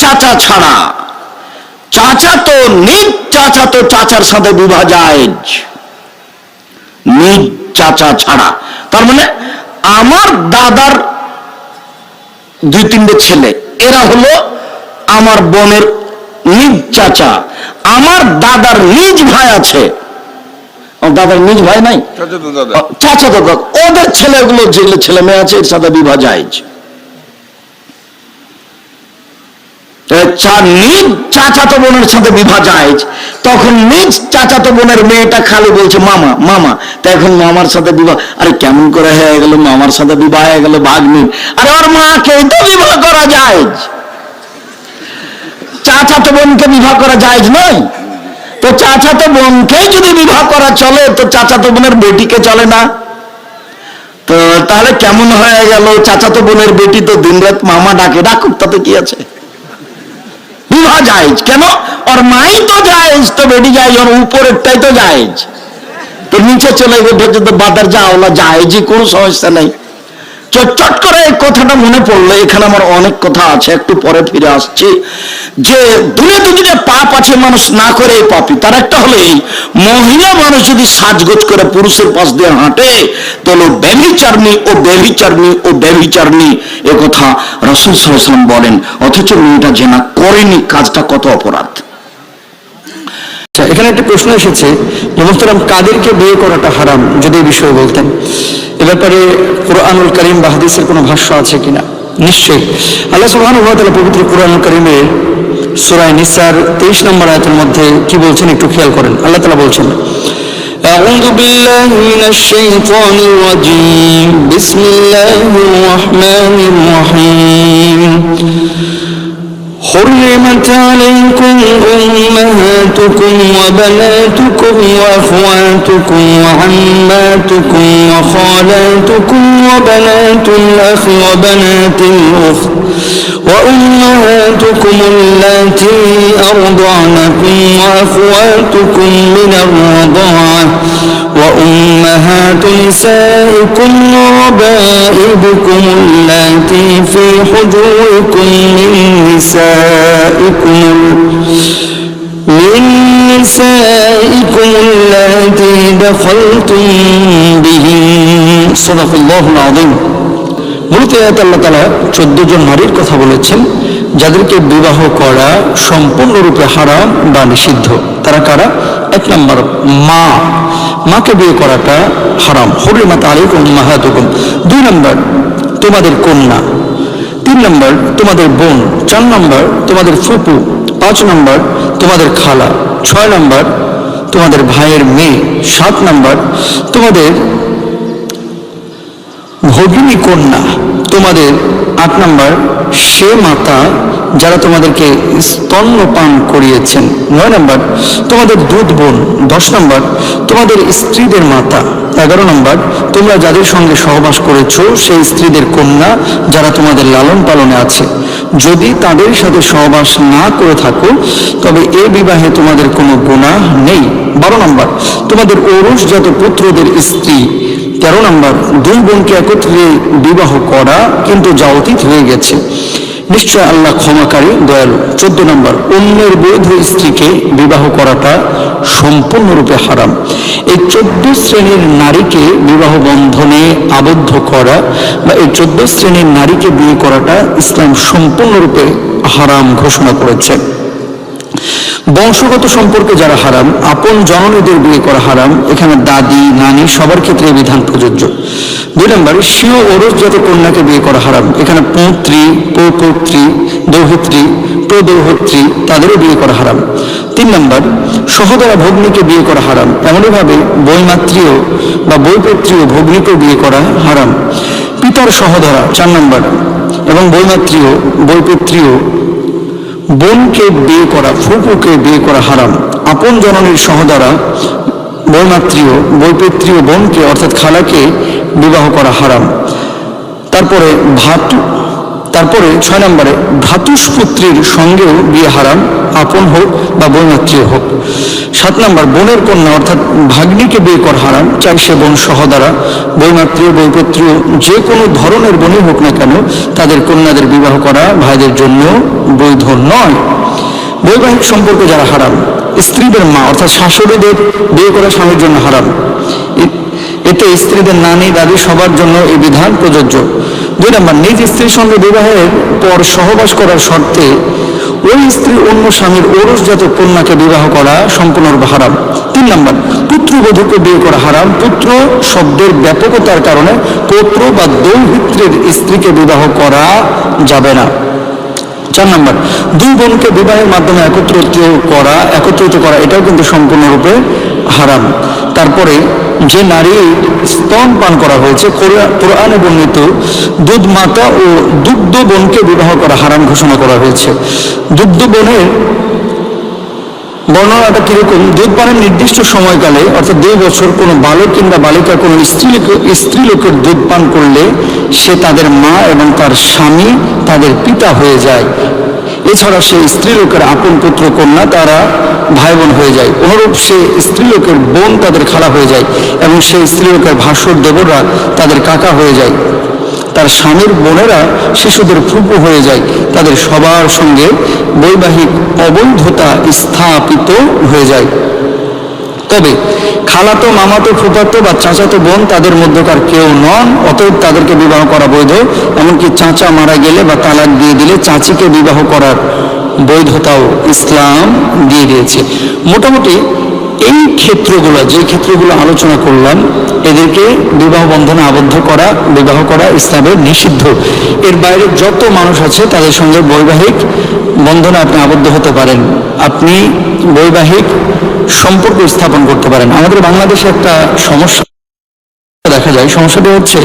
চাচা ছাড়া। চাচা তো নিজ চাচা তো চাচার সাথে বিবাহ জায়েজ নিজ চাচা ছাড়া। তার মানে আমার দাদার দুই তিনটে ছেলে এরা হলো আমার বোনের নিজ চাচা। আমার দাদার নিজ ভাই আছে। দাদার নিজ ভাই নাই? চাচা তো দাদা। ওদের ছেলেগুলো যেগুলো ছেলে মেয়ে আছে এর সাথে বিবাহ জায়েজ নিজ চাচাতো বোনের সাথে বিবাহ জায়েজ তখন নিজ চাচাতো বোনের মেয়েটা খালি বলছে, মামা মামা, তা এখন মামার সাথে বিবাহ আরে কেমন করে হয়ে গেল, মামার সাথে বিবাহ হয়ে গেল ভাগ্নির আরে ওর মাকে তো বিবাহ করা জায়েজ চাচাতো বোনকে বিবাহ করা জায়েজ নয়। তো চাচাতো বোনকেই যদি বিবাহ করা চলে, তো চাচাতো বোনের বেটিকে চলে না। তো তাহলে কেমন হয়ে গেল? চাচাতো বোনের বেটি তো দিনরাত মামা ডাকে, ডাকুক, তাতে কি আছে? বিবাহ জায়েজ। কেন? ওর মাই তো জায়েজ, তো বেটি যায় ওর উপরেরটাই তো জায়েজ। তো নিচে চলে গেছে তো বাদার যাও যায় জায়েজই কোনো সমস্যা নেই। চট করে এই কথাটা মনে পড়ল, এখানে আমার অনেক কথা আছে, একটু পরে ফিরে আসছি। যে দুনিয়াতে দুটো পাপ আছে মানুষ না করে এই পাপি তার একটা হলো এই, মহিলা মানুষ যদি সাজগোজ করে পুরুষের পাশ দিয়ে হাঁটে, তাহলে ব্যভিচারণী ও ব্যভিচারণী ও ব্যভিচারণী এ কথা রসুল সাল্লাম বলেন, অথচ মেয়েটা যে না করেনি, কাজটা কত অপরাধ। আচ্ছা এখানে একটা প্রশ্ন এসেছে যে মোহতারাম কাদেরকে বিয়ে করাটা হারাম যদি এই বিষয়ে বলতেন এ ব্যাপারে কোরআনুল করিম বা হাদিসের কোনো ভাষ্য আছে কিনা নিশ্চয়ই আল্লাহ সুবহানাহু ওয়া তাআলা পবিত্র কোরআনুল করিমের সূরা নিসার 23 নম্বর আয়াতের মধ্যে কি বলছেন একটু খেয়াল করেন আল্লাহ তাআলা বলছেন أعوذ بالله من الشيطان الرجيم بسم الله الرحمن الرحيم حرمت عليكم أمهاتكم وبناتكم وأخواتكم وعماتكم وخالاتكم وبنات الأخ وبنات الأخت وأمهاتكم اللاتي أرضعنكم وأخواتكم من الرضاعة وأمهات نسائكم وربائبكم اللاتي في حجوركم من نسائكم من نسائكم اللاتي دخلتم بهن صدق الله العظيم মূলত আয়াত আল্লাহ তালা চোদ্দ জন নারীর কথা বলেছেন যাদেরকে বিবাহ করা সম্পূর্ণরূপে হারাম বা নিষিদ্ধ তারা কারা এক নম্বর মা মাকে বিয়ে করাটা হারাম। হরিমাত আলাইকুম মাহাতুকুম দুই নম্বর, তোমাদের কন্যা। তিন নম্বর, তোমাদের বোন। চার নম্বর, তোমাদের ফুপু। পাঁচ নম্বর, তোমাদের খালা। ছয় নম্বর, তোমাদের ভাইয়ের মেয়ে। সাত নম্বর, তোমাদের ভগিনী কন্যা, তোমাদের আট নম্বর, সে মাতা যারা তোমাদেরকে স্তন্যপান করিয়েছেন, নয় নম্বর, তোমাদের দুধ বোন, দশ নম্বর, তোমাদের স্ত্রীদের মাতা, এগারো নম্বর, তোমরা যাদের সঙ্গে সহবাস করেছ, সেই স্ত্রীদের কন্যা যারা তোমাদের লালন পালনে আছে। যদি তাদের সাথে সহবাস না করে থাকো, তবে এ বিবাহে তোমাদের কোনো গুনাহ নেই। বারো নম্বর, তোমাদের ঔরসজাত পুত্রদের স্ত্রী তেরো নম্বর, দুই বোনকে একত্রে বিবাহ করা কিন্তু যা অতীত হয়ে গেছে। নিশ্চয় আল্লাহ ক্ষমাকারী, দয়ালু। চোদ্দ নম্বর, অন্যের বৈধ স্ত্রীকে বিবাহ করাটা সম্পূর্ণরূপে হারাম। এই চোদ্দ শ্রেণির নারীকে বিবাহ বন্ধনে আবদ্ধ করা বা এই চোদ্দ শ্রেণির নারীকে বিয়ে করাটা ইসলাম সম্পূর্ণরূপে হারাম ঘোষণা করেছে। বংশগত সম্পর্কে যারা হারাম, আপন জননীদের বিয়ে করা হারাম, এখানে দাদি, নানি সবার ক্ষেত্রে এই বিধান প্রযোজ্য। দুই নম্বর, স্বীয় ওরসজাত কন্যাকে বিয়ে করা হারাম, এখানে পৌত্রী পৌপৌত্রী দৌহিত্রী, প্রদৌহত্রী, তাদেরও বিয়ে করা হারাম। তিন নম্বর, সহদরা ভগ্নীকে বিয়ে করা হারাম, এমনইভাবে বইমাতৃও বা বইপত্রীয় ভগ্নীকেও বিয়ে করা হারাম। পিতার সহদরা, চার নম্বর, এবং বইমাতৃও বইপত্রীয় বোনকে বিয়ে করা ফুপুকে বিয়ে করা হারাম। আপন জননীর সহদারা বৌমাত্রীয় বৈপত্রীয় বোনকে, অর্থাৎ খালাকে বিবাহ করা হারাম। তারপরে ভাত তারপরে ছয় নম্বরে ভ্রাতুষ্পুত্রীর সঙ্গেও বিয়ে হারাম আপন হোক বা বৈমাত্রীয় হোক। সাত নম্বর, বোনের কন্যা অর্থাৎ ভাগ্নিকে বিয়ে করা হারাম চাই সে বোন সহদারা বৈমাত্রীয়, বৈপত্রীয়, যে কোনো ধরনের বোনই হোক না কেন, তাদের কন্যাদের বিবাহ করা ভাইদের জন্য বৈধ নয়। বৈবাহিক সম্পর্ক যারা হারাম স্ত্রীদের মা অর্থাৎ শাশুড়িদের বিয়ে করা স্বামীর জন্য হারাম এতে স্ত্রীদের নানি দাদি সবার জন্য এই বিধান প্রযোজ্য। দুই নম্বর নিজ স্ত্রীর সঙ্গে বিবাহের পর সহবাস করার শর্তে ওই স্ত্রী অন্য স্বামীর ওরসজাত কন্যাকে বিবাহ করা সম্পূর্ণরূপে হারাম। তিন নম্বর পুত্রবধূকে বিয়ে করা হারাম। পুত্র শব্দের ব্যাপকতার কারণে পৌত্র বা দৌহিত্রের স্ত্রীকে বিবাহ করা যাবে না। চার নম্বর, দুই বোনকে বিবাহের মাধ্যমে একত্রিত করা একত্রিত করা, এটাও কিন্তু সম্পূর্ণরূপে হারাম। তারপরে যে নারী স্তন পান করা হয়েছে, কোরআ- কোরআনে বর্ণিত দুধ মাতা ও দুগ্ধ বোনকে বিবাহ করা হারাম ঘোষণা করা হয়েছে। দুগ্ধ বোনের বর্ণনাটা কীরকম? দুধ পানের নির্দিষ্ট সময়কালে, অর্থাৎ দুই বছর, কোনো বালক কিংবা বালিকা, কোনো স্ত্রী স্ত্রী লোকের দুধ পান করলে সে তাদের মা এবং তার স্বামী তাদের পিতা হয়ে যায়। এছাড়া সে স্ত্রী লোকের আপন পুত্র, কন্যা, তারা ভাই বোন হয়ে যায়। অনুরূপ সে স্ত্রী লোকের বোন তাদের খালা হয়ে যায় এবং সে স্ত্রী লোকের ভাস্বর দেবররা তাদের কাকা হয়ে যায়। তার স্বামীর বোনেরা শিশুদের ফুপু হয়ে যায়। তাদের সবার সঙ্গে বৈবাহিক অবৈধতা স্থাপিত হয়ে যায়। তবে খালাতো, মামাতো, ফুফাতো বা চাচাতো বোন তাদের মধ্যকার কেউ নন, অতএব তাদেরকে বিবাহ করা বৈধ। এমনকি চাচা মারা গেলে বা তালাক দিয়ে দিলে চাচিকে বিবাহ করার বৈধতাও ইসলাম দিয়ে দিয়েছে। মোটামুটি এই ক্ষেত্রগুলো, যে ক্ষেত্রগুলো আলোচনা করলাম, এদেরকে বিবাহ বন্ধনে আবদ্ধ করা, বিবাহ করা ইসলামের নিষিদ্ধ। এর বাইরে যত মানুষ আছে, তাদের সঙ্গে বৈবাহিক বন্ধনে আপনি আবদ্ধ হতে পারেন। আপনি বৈবাহিক সম্পর্ক স্থাপন করতে পারেন। আমাদের বাংলাদেশে একটা সমস্যা দেখা যায়। সমস্যাটা হচ্ছে